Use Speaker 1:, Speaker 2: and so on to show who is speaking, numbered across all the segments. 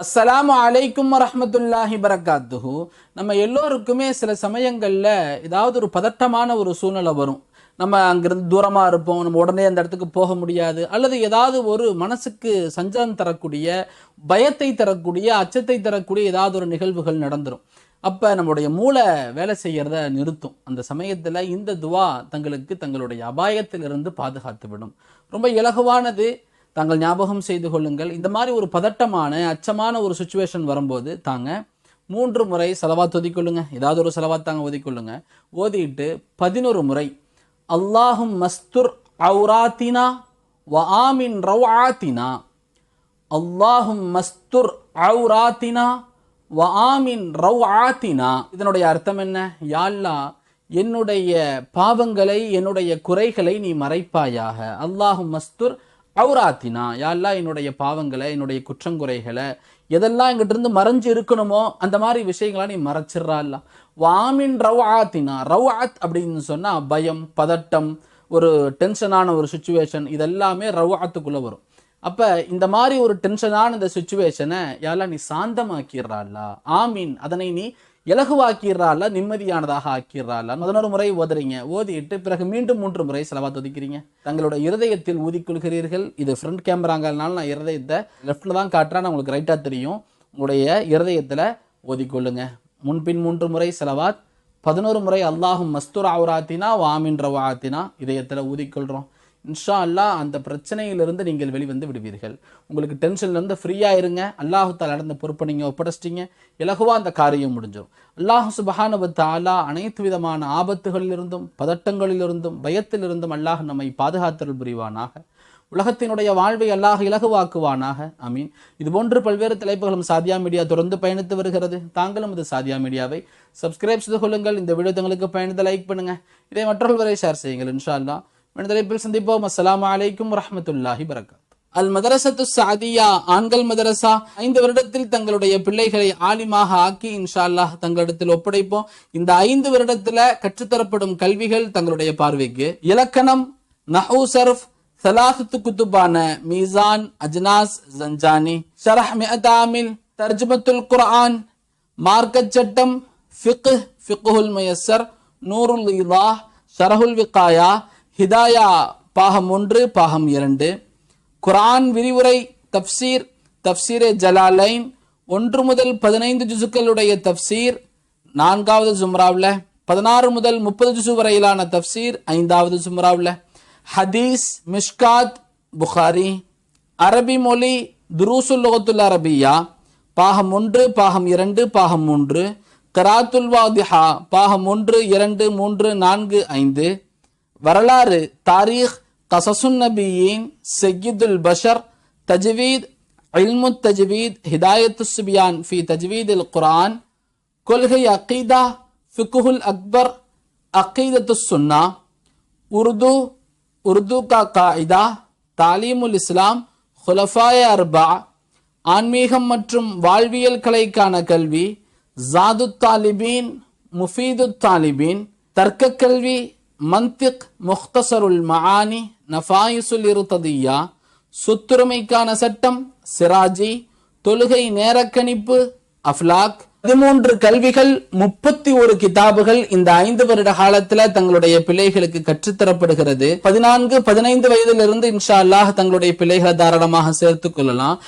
Speaker 1: அஸ்ஸலாமு அலைக்கும் வரமத்துல்லாஹி பரகாத்துஹு நம்ம எல்லோருக்குமே சில சமயங்களில் ஏதாவது ஒரு பதட்டமான ஒரு சூழ்நிலை வரும். நம்ம அங்கிருந்து தூரமாக இருப்போம் நம்ம உடனே அந்த இடத்துக்கு போக முடியாது அல்லது ஏதாவது ஒரு மனசுக்கு சஞ்சலம் தரக்கூடிய பயத்தை தரக்கூடிய அச்சத்தை தரக்கூடிய ஏதாவது ஒரு நிகழ்வுகள் நடந்துடும் அப்போ நம்முடைய மூளை வேலை செய்கிறத நிறுத்தும். அந்த சமயத்தில் இந்த துவா தங்களுக்கு தங்களுடைய அபாயத்திலிருந்து பாதுகாத்து விடும் ரொம்ப இலகுவானது. தாங்கள் ஞாபகம் செய்து கொள்ளுங்கள். இந்த மாதிரி ஒரு பதட்டமான அச்சமான ஒரு சுச்சுவேஷன் வரும்போது தாங்க மூன்று முறை செலவாத் ஒதிக்கொள்ளுங்க ஏதாவது ஒரு செலவாத் தாங்க ஒதிக்கொள்ளுங்க ஓதிட்டு பதினொரு முறை அல்லாஹும் மஸ்துர் அவுராத்தினா வ ஆமின் ரவ்ஆத்தினா அல்லாஹும் மஸ்துர் அவுராத்தினா வ ஆமின் ரவ்ஆத்தினா இதனுடைய அர்த்தம் என்ன? யாழ்லா என்னுடைய பாவங்களை என்னுடைய குறைகளை நீ மறைப்பாயாக அல்லாஹும் மஸ்துர் அவுராத்தினா யாரெல்லாம் என்னுடைய பாவங்களை என்னுடைய குற்றங்குறைகளை எதெல்லாம் எங்கிட்ட இருந்து மறைஞ்சு இருக்கணுமோ அந்த மாதிரி விஷயங்களை நீ மறைச்சிட்றாள்ல வாமின் ரவ் ஆத்தினா ரவ் ஆத் அப்படின்னு சொன்னால் பயம் பதட்டம் ஒரு டென்ஷனான ஒரு சுச்சுவேஷன் இதெல்லாமே ரவ் ஆத்துக்குள்ளே வரும். அப்போ இந்த மாதிரி ஒரு டென்ஷனான இந்த சுச்சுவேஷனை யாரெல்லாம் நீ சாந்தமாக்கிடுறாள்ல ஆமீன். அதனை நீ இலகுவாக்கிடுறாள்ல நிம்மதியானதாக ஆக்கிடுறாள்ல. பதினோரு முறை ஓதுறீங்க. ஓதிட்டு பிறகு மீண்டும் மூன்று முறை செலவாத் ஒதுக்கிறீங்க தங்களோட இருதயத்தில் ஊதிக்கொள்கிறீர்கள். இது ஃப்ரண்ட் கேமராங்கிறதுனால நான் இருதயத்தை லெஃப்டில் தான் காட்டுறேன். உங்களுக்கு ரைட்டாக தெரியும். உங்களுடைய இருதயத்தில் ஓதிக்கொள்ளுங்க. முன்பின் மூன்று முறை செலவாத். பதினோரு முறை அல்லாஹும் மஸ்தூர் ஆவுராத்தினா வாமின்ற வாத்தினா இதயத்தில் ஊதிக்கொள்கிறோம் இன்ஷா அல்லாஹ் அந்த பிரச்சனையிலிருந்து நீங்கள் வெளிவந்து விடுவீர்கள். உங்களுக்கு டென்ஷன்லேருந்து ஃப்ரீயாக இருங்க. அல்லாஹு தாலா நடந்த பொறுப்பை நீங்கள் ஒப்படைச்சிட்டிங்க. இலகுவாக அந்த காரியம் முடிஞ்சிடும். அல்லாஹு சுபஹானவ தாலா அனைத்து விதமான ஆபத்துகளிலிருந்தும் பதட்டங்களிலிருந்தும் பயத்திலிருந்தும் அல்லாஹ் நம்மை பாதுகாத்தல் புரிவானாக. உலகத்தினுடைய வாழ்வை அல்லாஹ் இலகுவாக்குவானாக. அமீன் இதுபோன்று பல்வேறு தலைப்புகளும் சாதியா மீடியா தொடர்ந்து பயணித்து வருகிறது. தாங்களும் இது சாதியா மீடியாவை சப்ஸ்கிரைப் செய்து கொள்ளுங்கள். இந்த வீடியோ தங்களுக்கு பயணித்த லைக் பண்ணுங்கள் இதை மற்றொருவரை ஷேர் செய்யுங்கள் இன்ஷா அல்லாஹ் விடுதலைப்பில் சந்திப்போம். அஸ்லாம் அலைக்கும் வரமத்துல்லாஹி வரகாத் அல் மதரசத்து சாதியா ஆண்கள் மதரசா ஐந்து வருடத்தில் தங்களுடைய பிள்ளைகளை ஆலிமாக ஆக்கி இன்ஷா அல்லாஹ் தங்களிடத்தில் ஒப்படைப்போம். இந்த ஐந்து வருடத்துல கற்றுத்தரப்படும் கல்விகள் தங்களுடைய பார்வைக்கு இலக்கணம் நஹூ சர்ஃப் சலாசத்து குத்துபான மீசான் அஜ்னாஸ் ஜஞ்சானி ஷரஹ் மிஅதாமில் தர்ஜமத்துல் குர்ஆன் மார்க்கச் சட்டம் ஃபிக்கு ஃபிக்குல் முயஸ்ஸர் நூருல் இலாஹ் ஷரஹுல் விகாயா ஹிதாயா பாகம் ஒன்று பாகம் இரண்டு. குரான் விரிவுரை தப்சீர் தப்சீரே ஜலாலைன். ஒன்று முதல் பதினைந்து ஜுசுக்களுடைய தப்சீர். நான்காவது ஜும்ராவில். பதினாறு முதல் முப்பது ஜுசு வரையிலான தப்சீர். ஐந்தாவது ஜும்ராவில். ஹதீஸ் மிஷ்காத் புகாரி. அரபி மொழி துருசுல் லோகத்துல் அரபியா. பாகம் ஒன்று பாகம் இரண்டு பாகம் மூன்று. கராத்துல் வாதிஹா பாகம் ஒன்று இரண்டு மூன்று நான்கு ஐந்து. வரலாறு தாரீக் கசசுன் நபியின் சையீதுல் பஷர் தஜ்வீத் இல்மு தஜ்வீத் ஹிதாயத்து சுபியான் ஃபி தஜ்வீத் இல் குரான் கொள்கை அகீதா ஃபிகுல் அக்பர் அகீதத்து சுன்னா உருது உருது கா காயிதா தாலீமுல் இஸ்லாம் ஹுலஃபாய அர்பா ஆன்மீகம் மற்றும் வாழ்வியல் கலைக்கான கல்வி ஜாது தாலிபீன் முஃபீது தாலிபீன் தர்க்க கல்வி மந்திக் முக்தசருல் மகானி நஃபாயிசுல் இருத்ததியா சொத்துரிமைக்கான சட்டம் சிராஜி தொழுகை நேரக்கணிப்பு அஃப்லாக். பதிமூன்று கல்விகள் முப்பத்தி ஒரு கிதாபுகள் இந்த ஐந்து வருட காலத்துல தங்களுடைய பிள்ளைகளுக்கு கற்றுத்தரப்படுகிறது. பதினான்கு பதினைந்து வயதிலிருந்து இன்ஷா அல்லாஹ் தங்களுடைய பிள்ளைகளை தாராளமாக சேர்த்துக் கொள்ளலாம்.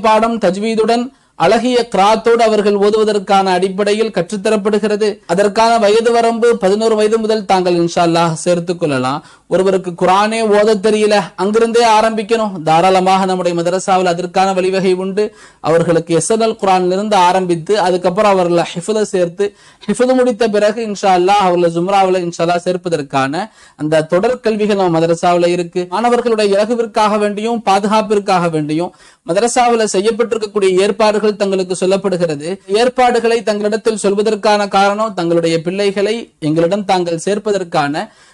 Speaker 1: பாடம் தஜ்வீதுடன் அழகிய கிராத்தோடு அவர்கள் ஓதுவதற்கான அடிப்படையில் கற்றுத்தரப்படுகிறது. அதற்கான வயது வரம்பு பதினோரு வயது முதல் தாங்கள் இன்ஷா அல்லாஹ் சேர்த்துக் கொள்ளலாம். ஒருவருக்கு குரானே ஓத தெரியல அங்கிருந்தே ஆரம்பிக்கணும். தாராளமாக நம்முடைய மதரசாவில் அதற்கான வழிவகை உண்டு. அவர்களுக்கு எஸ்என்எல் குரானிலிருந்து ஆரம்பித்து அதுக்கப்புறம் அவர்களை ஹிஃபுல சேர்த்து ஹிஃபுது முடித்த பிறகு இன்ஷா அல்லாஹ் அவர்களை ஜும்ராவில் இன்ஷால்லா சேர்ப்பதற்கான அந்த தொடர் கல்விகள் நம்ம மதரசாவில் இருக்கு. மாணவர்களுடைய இலகுவிற்காக வேண்டியும் பாதுகாப்பிற்காக வேண்டியும் மதரசாவில் செய்யப்பட்டிருக்கக்கூடிய ஏற்பாடுகள் தங்களுக்கு சொல்லப்படுகிறது. ஏற்பாடுகளை தங்களிடத்தில் சொல்வதற்கான காரணம் தங்களுடைய பிள்ளைகளை எங்களிடம் தாங்கள் சேர்ப்பதற்கான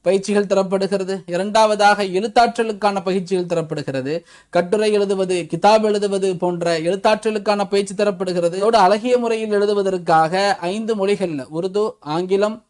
Speaker 1: பயிற்சிகள் தரப்படுகிறது. இரண்டாவதாக எழுத்தாற்றலுக்கான பயிற்சிகள் தரப்படுகிறது. கட்டுரை எழுதுவது கிதாப் எழுதுவது போன்ற எழுத்தாற்றலுக்கான பயிற்சி தரப்படுகிறது. இதோடு அழகிய முறையில் எழுதுவதற்காக ஐந்து மொழிகள்ல உருது ஆங்கிலம்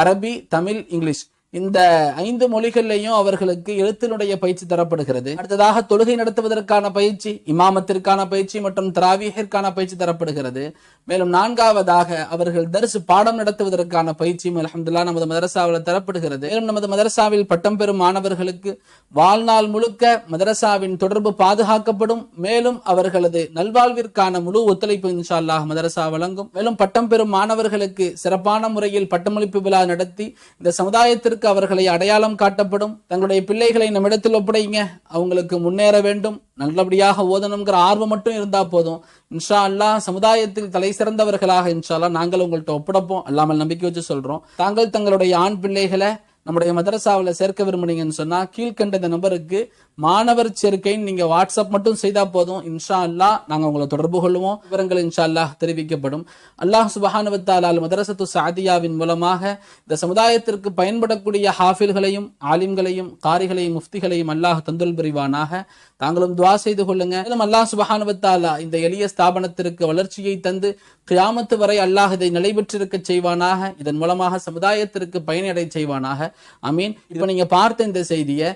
Speaker 1: அரபி தமிழ் இங்கிலீஷ். இந்த ஐந்து மொழிகள்லையும் அவர்களுக்கு எழுத்தினுடைய பயிற்சி தரப்படுகிறது. அடுத்ததாக தொழுகை நடத்துவதற்கான பயிற்சி இமாமத்திற்கான பயிற்சி மற்றும் திராவிகிற்கான பயிற்சி தரப்படுகிறது. மேலும் நான்காவதாக அவர்கள் தரிசு பாடம் நடத்துவதற்கான பயிற்சியும் அலமதுல்லா நமது மதரசாவில் தரப்படுகிறது. மேலும் நமது மதரசாவில் பட்டம் பெறும் மாணவர்களுக்கு வாழ்நாள் முழுக்க மதரசாவின் தொடர்பு பாதுகாக்கப்படும். மேலும் அவர்களது நல்வாழ்விற்கான முழு ஒத்துழைப்பு இன்ஷா அல்லாஹ் மதரசா வழங்கும். மேலும் பட்டம் பெறும் மாணவர்களுக்கு சிறப்பான முறையில் பட்டமளிப்பு விழா நடத்தி இந்த சமுதாயத்திற்கு அவர்களை அடையாளம் காட்டப்படும். தங்களுடைய பிள்ளைகளை நம்மிடத்தில் ஒப்படைங்க. அவங்களுக்கு முன்னேற வேண்டும். நல்லபடியாக ஓதணுங்கிற ஆர்வம் மட்டும் இருந்தா போதும். இன்ஷா அல்லாஹ் சமுதாயத்தில் தலை சிறந்தவர்களாக இன்ஷா அல்லா நாங்கள் உங்கள்கிட்ட ஒப்படைப்போம். அல்லாமல் நம்பிக்கை வச்சு சொல்றோம். தாங்கள் தங்களுடைய ஆண் பிள்ளைகளை நம்முடைய மதரசாவில் சேர்க்க விரும்புனீங்கன்னு சொன்னால் கீழ்கண்ட இந்த நம்பருக்கு மாணவர் சேர்க்கைன்னு நீங்கள் வாட்ஸ்அப் மட்டும் செய்தால் போதும். இன்ஷா அல்லாஹ் நாங்கள் உங்களை தொடர்பு கொள்வோம் விவரங்கள் இன்ஷா அல்லாஹ் தெரிவிக்கப்படும். அல்லாஹ் சுபஹானுவத்தாலால் மதரசத்து சாதியாவின் மூலமாக இந்த சமுதாயத்திற்கு பயன்படக்கூடிய ஹாஃபில்களையும் ஆலிம்களையும் காரிகளையும் முஃப்திகளையும் அல்லாஹ் தந்துல் புரிவானாக. தாங்களும் துவா செய்து கொள்ளுங்க. மேலும் அல்லாஹ் சுபஹானுவத்தாலா இந்த எளிய ஸ்தாபனத்திற்கு வளர்ச்சியை தந்து கியாமத்து வரை அல்லாஹ் இதை நிலைபெற்றிருக்க செய்வானாக. இதன் மூலமாக சமுதாயத்திற்கு பயனடை செய்வானாக. அமீன் இப்போ நீங்கள் பார்த்த இந்த செய்தியை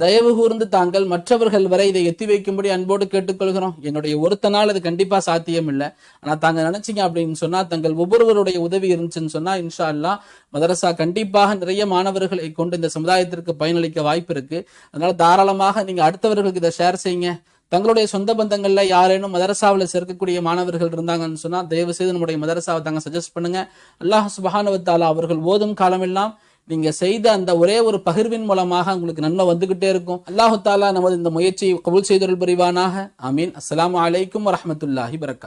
Speaker 1: தயவு கூர்ந்து தாங்கள் மற்றவர்கள் வரை இதை எத்தி வைக்கும்படி அன்போடு கேட்டுக்கொள்கிறோம். என்னுடைய ஒருத்தனால் அது கண்டிப்பாக சாத்தியம் இல்லை ஆனால் தாங்க நினைச்சிங்க அப்படின்னு சொன்னால் தங்கள் ஒவ்வொருவருடைய உதவி இருந்துச்சுன்னு சொன்னால் இன்ஷா அல்லாஹ் மதரசா கண்டிப்பாக நிறைய மாணவர்களை கொண்டு இந்த சமுதாயத்திற்கு பயனளிக்க வாய்ப்பு இருக்கு. அதனால தாராளமாக நீங்கள் அடுத்தவர்களுக்கு இதை ஷேர் செய்யுங்க. தங்களுடைய சொந்த பந்தங்கள்ல யாரேனும் மதரசாவில் சேர்க்கக்கூடிய மாணவர்கள் இருந்தாங்கன்னு சொன்னா தயவு செய்து நம்முடைய மதரசாவை தாங்க சஜஸ்ட் பண்ணுங்க. அல்லாஹ் சுபஹானவத்தாலா அவர்கள் ஓதும் காலமெல்லாம் நீங்க செய்த அந்த ஒரே ஒரு பகிர்வின் மூலமாக உங்களுக்கு நன்மை வந்துகிட்டே இருக்கும். அல்லாஹு தாலா நமது இந்த முயற்சியை கபுல் செய்தொருள் புரிவானாக. அமீன் அஸ்லாம் அலைக்கும் வரமத்துல்லாஹி வரக்கா